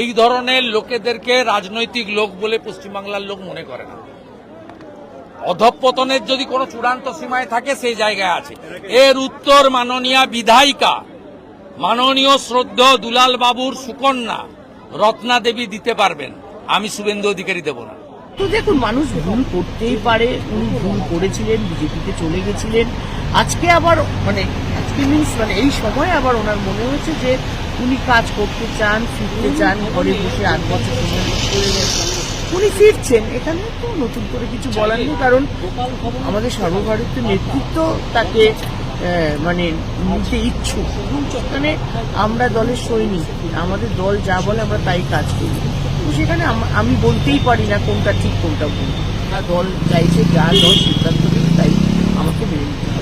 এই ধরনের লোকেদেরকে রাজনৈতিক লোক বলে পশ্চিমবাংলার লোক মনে করে না। অধঃপতনের যদি কোনো চূড়ান্ত সীমায় থাকে, সেই জায়গায় আছে। এর উত্তর মাননীয় বিধায়িকা, মাননীয় শ্রদ্ধ দুলাল বাবুর সুকন্যা রত্না দেবী দিতে পারবেন। আমি শুভেন্দু অধিকারী দেব না। তো দেখুন, মানুষ ভুল করতেই পারে, উনি ভুল করেছিলেন, বিজেপিতে চলে গেছিলেন। আজকে আবার মানে মিন্স মানে এই সময় আবার ওনার মনে হয়েছে যে উনি কাজ করতে চান ফিরতে চান ঘরে বসে আট বছর উনি ফিরছেন। এখানে তো নতুন করে কিছু বলার নেই কারণ আমাদের সর্বভারতীয় নেতৃত্ব তাকে মানে নিতে ইচ্ছুক। মানে আমরা দলের সৈনিক আমাদের দল যা বলে আমরা তাই কাজ করি। তো সেখানে আম- বলতেই পারি না কোনটা ঠিক কোনটা ভুল। দল চাইছে যা দল সিদ্ধান্ত